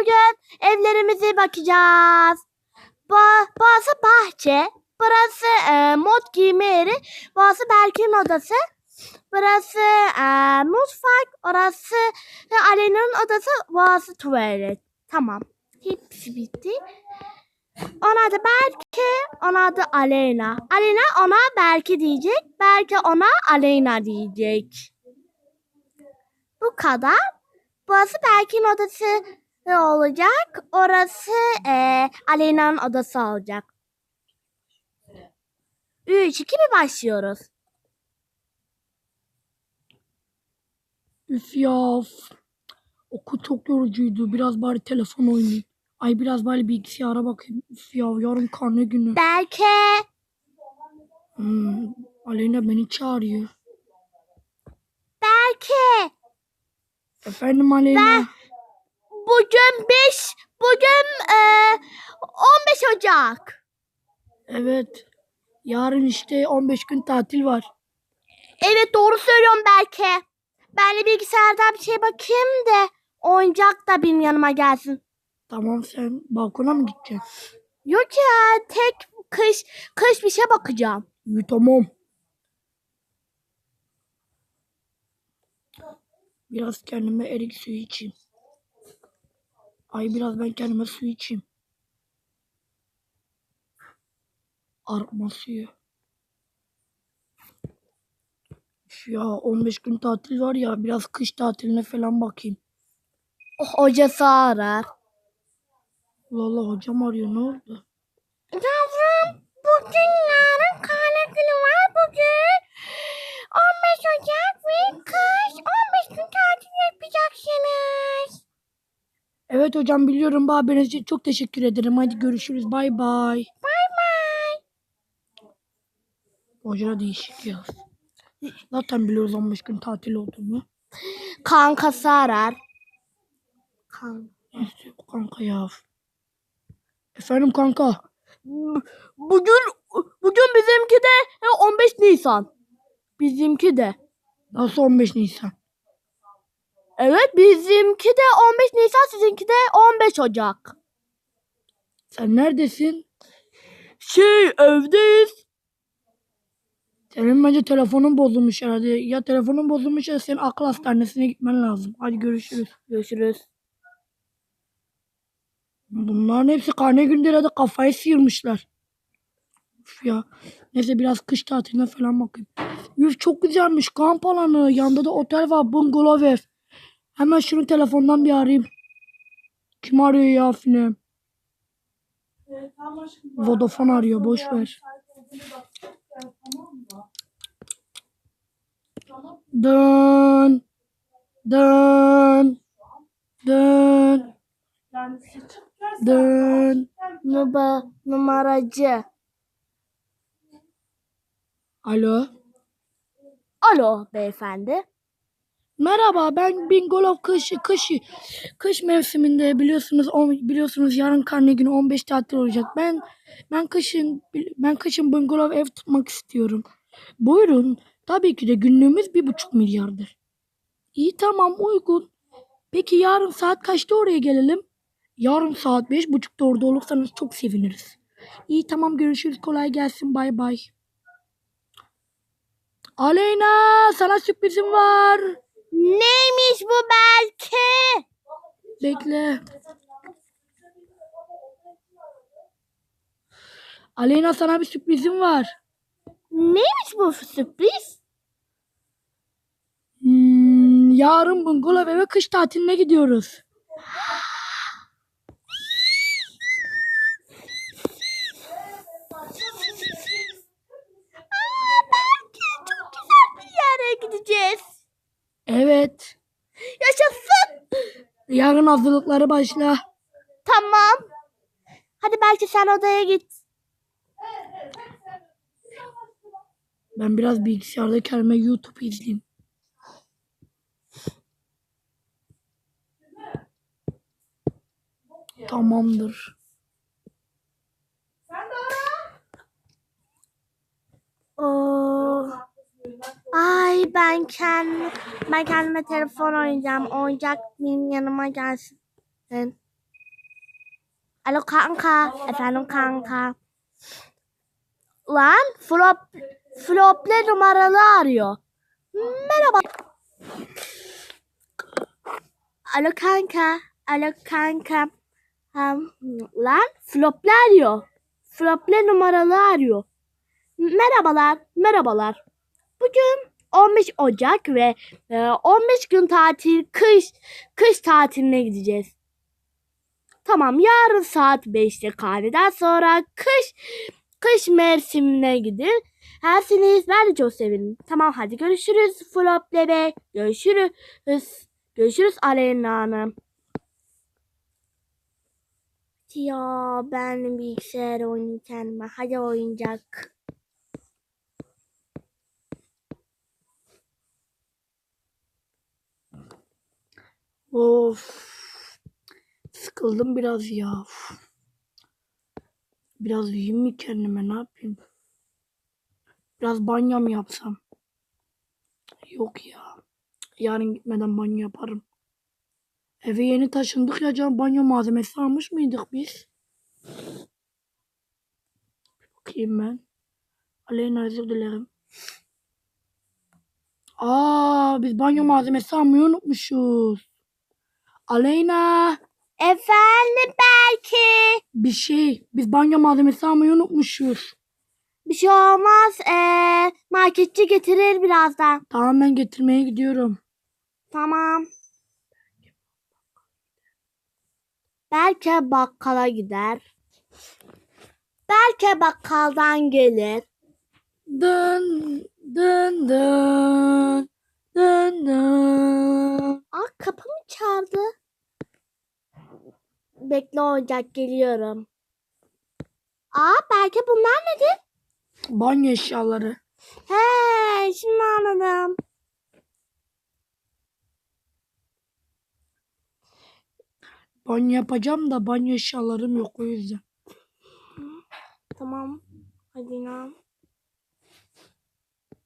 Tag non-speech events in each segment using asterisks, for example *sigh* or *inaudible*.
bugün evlerimize bakacağız. Ba burası bahçe. Burası e, mod giyme yeri. Berk'in odası. Burası e, mutfak. Orası e, Alena'nın odası. Burası tuvalet. Tamam. Hepsi bitti. Ona adı Berke, ona adı Aleyna. Aleyna ona Berke diyecek. Berke ona Aleyna diyecek. Bu kadar. Burası Berk'in odası olacak. Orası eee Aleyna'nın odası olacak. 3, 2, 1 başlıyoruz. Üf ya. of. Okul çok yorucuydu. Biraz bari telefon oynayayım. Ay biraz bari bilgisayara bakayım. Üf ya yarın karne günü. Berke, Hmm, Aleyna beni çağırıyor. Berke. Efendim Aleyna. Bugün 5, bugün eee 15 Ocak. Evet. Yarın işte 15 gün tatil var. Evet doğru söylüyorum Berke. Ben de bilgisayardan bir şey bakayım da oyuncak da benim yanıma gelsin. Tamam sen balkona mı gideceksin? Yok ya tek kış kış bir şey bakacağım. İyi tamam. Biraz kendime erik suyu içeyim. Ay biraz ben kendime su içeyim. Arma suyu. Ya 15 gün tatil var ya biraz kış tatiline falan bakayım. Oh, hocası arar. Valla hocam arıyor ne oldu? Yavrum bugün yarın karne günü var bugün. 15 Ocak ve kış 15 gün tatil yapacaksınız. Evet hocam biliyorum haberiniz için çok teşekkür ederim. Hadi görüşürüz bay bay. Bay bay. Hoca değişik ya. Zaten biliyoruz 15 gün tatil olduğunu. Kankası arar. Kan. Neyse kanka ya. Efendim kanka. Bugün bugün bizimki de 15 Nisan. Bizimki de. Nasıl 15 Nisan? Evet bizimki de 15 Nisan sizinki de 15 Ocak. Sen neredesin? Şey evdeyiz. Senin bence telefonun bozulmuş herhalde. Ya telefonun bozulmuş ya senin akıl hastanesine gitmen lazım. Hadi görüşürüz. Görüşürüz. Bunların hepsi karne günleri de kafayı sıyırmışlar. Üf ya. Neyse biraz kış tatiline falan bakayım. Üf çok güzelmiş kamp alanı. Yanında da otel var bungalov ev. Hemen şunu telefondan bir arayayım. Kim arıyor ya Finem? Vodafone arıyor boş ver. Dön. Dön. Dön. Dön. Nuba, numaracı. Alo. Alo beyefendi. Merhaba ben Bingolov kış kış kış mevsiminde biliyorsunuz on- biliyorsunuz yarın karne günü 15 tatil olacak. Ben ben kışın ben kışın bungalov ev tutmak istiyorum. Buyurun. Tabii ki de günlüğümüz bir buçuk milyardır. İyi tamam uygun. Peki yarın saat kaçta oraya gelelim? Yarın saat beş buçukta orada olursanız çok seviniriz. İyi tamam görüşürüz kolay gelsin bay bay. Aleyna sana sürprizim var. Neymiş bu belki? Bekle. Aleyna sana bir sürprizim var. Neymiş bu sürpriz? Hmm, yarın bungalov eve kış tatiline gidiyoruz. Yaşasın. Yarın hazırlıkları başla. Tamam. Hadi belki sen odaya git. Ben biraz bilgisayarda kendime YouTube izleyeyim. Tamamdır. Oo. Ay ben kendim ben kendime telefon oynayacağım. Oyuncak benim yanıma gelsin. Alo kanka. Efendim kanka. Lan flop flople numaralı arıyor. Merhaba. Alo kanka. Alo kanka. Um, lan flople arıyor. Flople numaralı arıyor. Merhabalar. Merhabalar. Bugün 15 Ocak ve e, 15 gün tatil kış kış tatiline gideceğiz. Tamam yarın saat 5'te kahveden sonra kış kış mevsimine gidin. Hersiniz ben de çok sevinirim. Tamam hadi görüşürüz Flop Bey. Görüşürüz. Görüşürüz Aleyna Hanım. Ya ben bilgisayar kendime. Hadi oyuncak. Of. Sıkıldım biraz ya. Uf. Biraz yiyeyim mi kendime ne yapayım? Biraz banyo mu yapsam? Yok ya. Yarın gitmeden banyo yaparım. Eve yeni taşındık ya canım banyo malzemesi almış mıydık biz? Bakayım ben. Aleyna özür dilerim. Aa biz banyo malzemesi almayı unutmuşuz. Aleyna Efendim belki. bir şey biz banyo malzemesi almayı unutmuşuz. Bir şey olmaz. Ee, marketçi getirir birazdan. Tamam ben getirmeye gidiyorum. Tamam. Belki bakkala gider. Belki bakkaldan gelir. Dın dın dın dın dın. Aa kapı mı çaldı? Bekle oyuncak geliyorum. Aa belki bunlar nedir? Banyo eşyaları. He şimdi anladım. Banyo yapacağım da banyo eşyalarım yok o yüzden. Tamam. Hadi inan.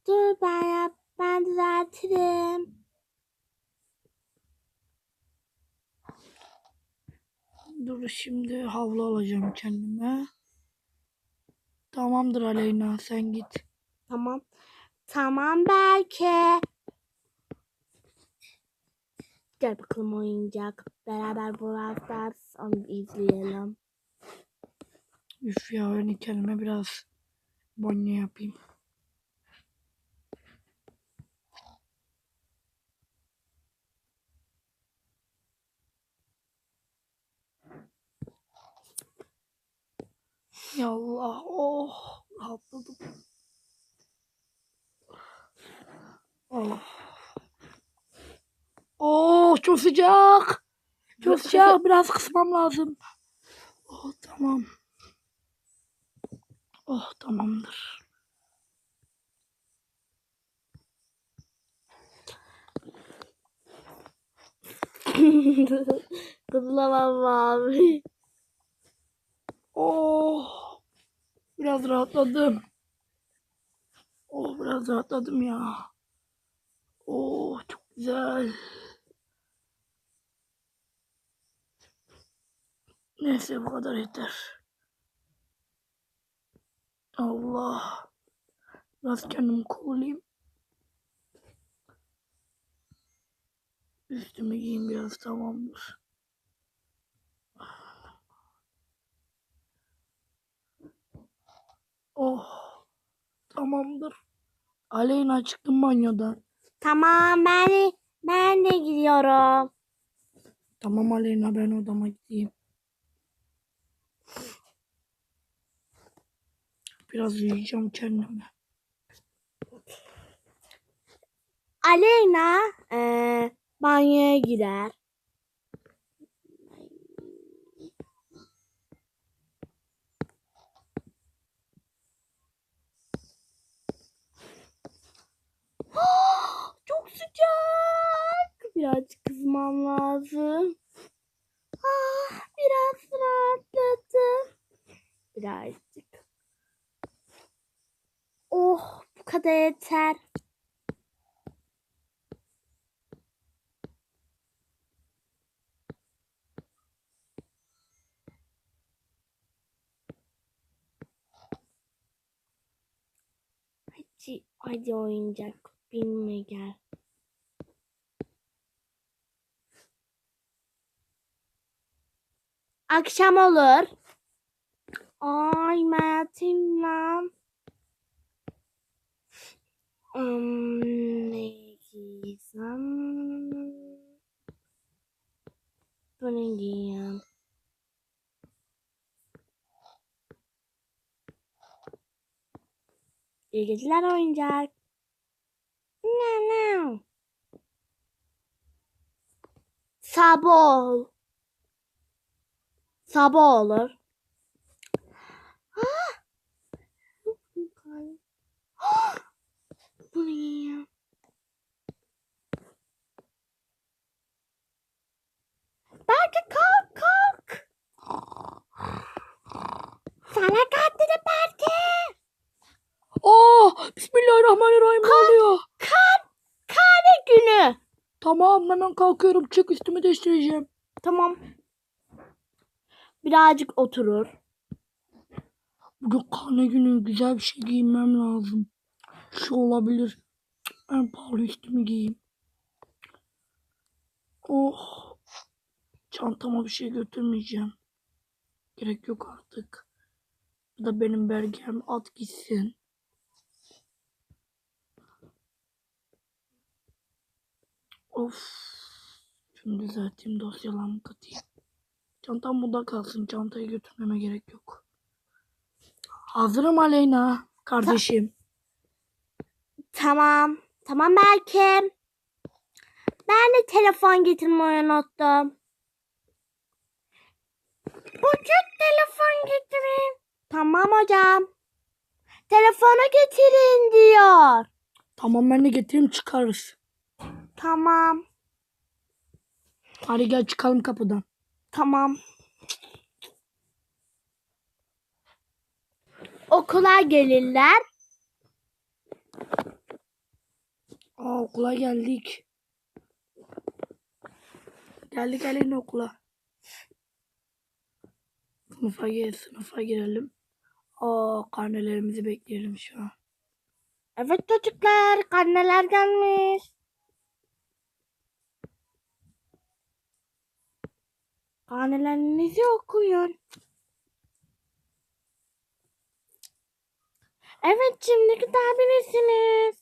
Dur ben yap. Ben düzeltirim. Dur şimdi havlu alacağım kendime. Tamamdır Aleyna sen git. Tamam. Tamam belki. Gel bakalım oyuncak. Beraber Brawl onu izleyelim. Üf ya ben kendime biraz banyo yapayım. Ya Allah oh rahatladım. Oh. Oh çok sıcak. Çok sıcak *laughs* biraz kısmam lazım. Oh tamam. Oh tamamdır. *laughs* Kızlamam abi. Oh. Biraz rahatladım. Oh biraz rahatladım ya. Oh çok güzel. Neyse bu kadar yeter. Allah. Biraz kendimi kollayayım. Üstümü giyeyim biraz tamamdır. Oh. Tamamdır. Aleyna çıktım banyodan. Tamam ben ben de gidiyorum. Tamam Aleyna ben odama gideyim. Biraz uyuyacağım kendime. Aleyna eee banyoya girer. sıcak. Birazcık kızmam lazım. Ah, biraz rahatladım. Birazcık. Oh bu kadar yeter. Hadi, hadi oyuncak benimle gel. Akşam olur. Ay Mert'im lan. Hmm, ne giysem? Bunu giyeyim. İyi oyuncak. No, no. Sabah. Sabah olur. *gasps* Bu ne ya? Belki kalk kalk. Sana kalktı belki. Oh Bismillahirrahmanirrahim ne oluyor? Kan, kane günü. Tamam hemen kalkıyorum. Çık üstümü değiştireceğim. Tamam. Birazcık oturur. Bugün karne günü güzel bir şey giymem lazım. Şu olabilir. En pahalı üstümü giyeyim. Oh. Çantama bir şey götürmeyeceğim. Gerek yok artık. Bu da benim belgem. At gitsin. Of. Şunu düzelteyim dosyalarımı katayım. Çantam burada kalsın. Çantayı götürmeme gerek yok. Hazırım Aleyna kardeşim. Tamam. Tamam belki. Ben de telefon getirmeyi unuttum. Bugün telefon getirin. Tamam hocam. Telefonu getirin diyor. Tamam ben de getireyim çıkarız. Tamam. Hadi gel çıkalım kapıdan. Tamam. Okula gelirler. Aa okula geldik. Geldik Aleyna okula. Sınıfa gir, sınıfa girelim. Aa karnelerimizi bekleyelim şu an. Evet çocuklar, karneler gelmiş. Karnelerinizi okuyun. Evet, şimdi gidebilirsiniz.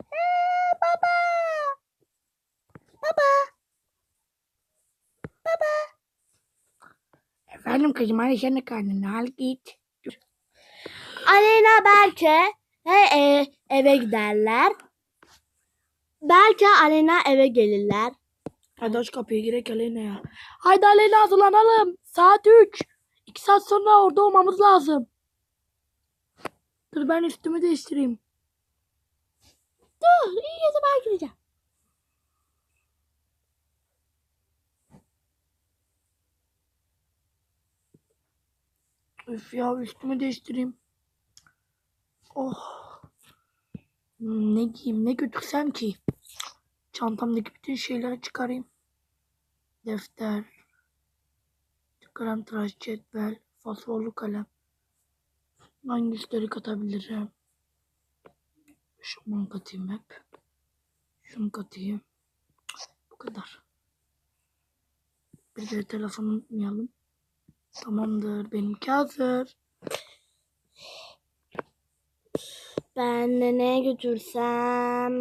Ee, Baba. Baba. Baba. Efendim kızım de karnını al git. Aleyna belki e, e, eve giderler. Belki Aleyna eve gelirler. Hadi aç kapıyı girek Aleyna ya. Haydi Aleyna hazırlanalım. Saat 3. 2 saat sonra orada olmamız lazım. Dur ben üstümü değiştireyim. Dur, iyi gece ben gireceğim. Üf ya üstümü değiştireyim. Oh. Hmm, Ne giyeyim ne götürsem ki? Çantamdaki bütün şeyleri çıkarayım. Defter. Kalem tıraş, cetvel, fosforlu kalem. Hangisleri katabilirim? Şunu katayım hep. Şunu katayım. Bu kadar. Bir de telefonu unutmayalım. Tamamdır. Benimki hazır. Ben de ne götürsem?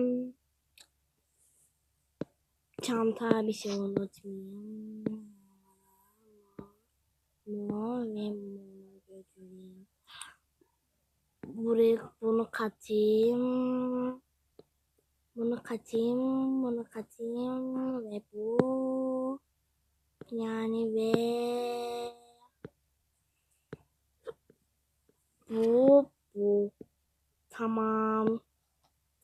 Çanta bir şey unutmayayım. Mor ve mor götüreyim. Buraya bunu katayım. Bunu katayım, bunu katayım ve bu yani ve bu bu tamam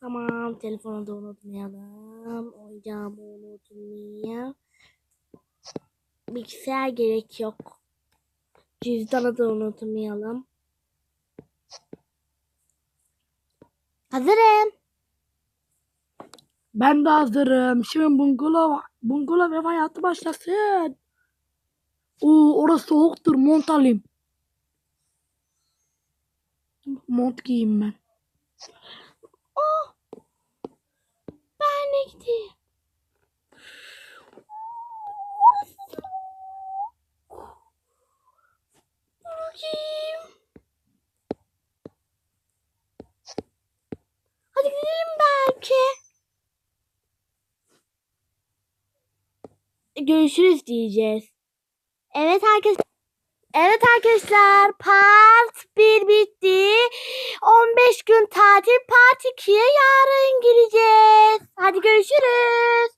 tamam telefonu da unutmayalım oyuncağımı unutmayayım bilgisayar gerek yok cüzdanı da unutmayalım hazırım Ben de hazırım. Şimdi bungalov, bungalov ev hayatı başlasın. Oo orası soğuktur. Mont alayım. Mont giyeyim ben. De gideyim. Bakayım. Hadi gidelim belki. Görüşürüz diyeceğiz. Evet herkes Evet arkadaşlar part 1 bitti. 15 gün tatil part 2'ye yarın gireceğiz. Hadi görüşürüz.